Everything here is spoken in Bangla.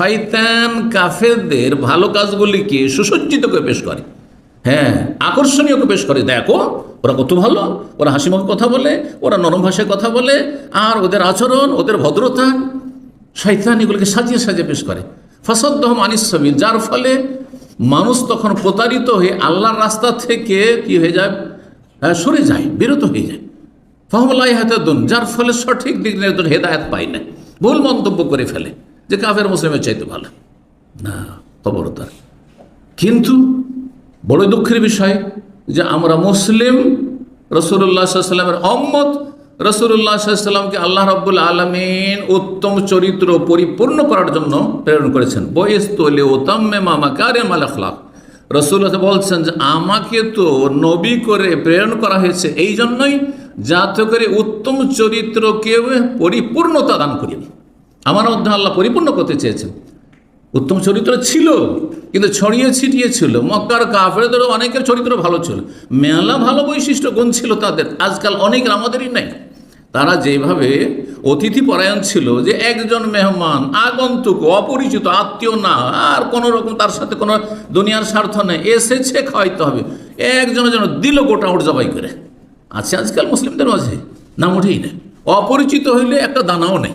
শয়তান কাফেরদের ভালো কাজগুলিকে সুসজ্জিত করে পেশ করে। হ্যাঁ আকর্ষণীয় করে পেশ করে। দেখো, ওরা কত ভালো, ওরা হাসিমুখে কথা বলে, ওরা নরম ভাষায় কথা বলে, আর ওদের আচরণ, ওদের ভদ্রতা, শয়তান এগুলোকে সাজিয়ে সাজিয়ে পেশ করে। ফসদ্দহম আনিসমিন যার ফলে মানুষ তখন প্রতারিত হয়ে আল্লাহর রাস্তা থেকে কি হয়ে যায়? সরে যায়, বিরত হয়ে যায়। ফহমলাই হাতাদুন যার ফলে সঠিক দিক নির্দেশ হেদায়ত পায় না, ভুল মন্তব্য করে ফেলে। যে কাফের মুসলিমের চাইতে ভালো। না খবরদার কিন্তু বড় দুঃখের বিষয় যে আমরা মুসলিম রসুল্লাহ সাল্লামের অম্মত রসুল্লাহ সাল্লামকে আল্লাহ রব্বুল আলমিন উত্তম চরিত্র পরিপূর্ণ করার জন্য প্রেরণ করেছেন। বয়েস তোলে ওতাম্মে মামা কারে মালাখলাফ রসুল্লাহ বলছেন যে, আমাকে তো নবী করে প্রেরণ করা হয়েছে এই জন্যই যাতে করে উত্তম চরিত্রকে পরিপূর্ণতা দান করিনি আমার মধ্যে আল্লাহ পরিপূর্ণ করতে চেয়েছেন। উত্তম চরিত্র ছিল, কিন্তু ছড়িয়ে ছিটিয়ে ছিল। মক্কার কাফেরদেরও অনেকের চরিত্র ভালো ছিল। মেলা ভালো বৈশিষ্ট্য গুণ ছিল তাদের। আজকাল অনেক আমাদেরই নাই। তারা যেভাবে অতিথি পরায়ণ ছিল যে একজন মেহমান, আগন্তুক, অপরিচিত, আত্মীয় না, আর কোনো রকম তার সাথে কোনো দুনিয়ার স্বার্থ নেই, এসেছে, খাওয়াইতে হবে। একজনের যেন দিল গোটা উঠ জবাই করে। আছে আজকাল মুসলিমদের মাঝে? নাম উঠেই নেই অপরিচিত হইলে একটা দানাও নেই।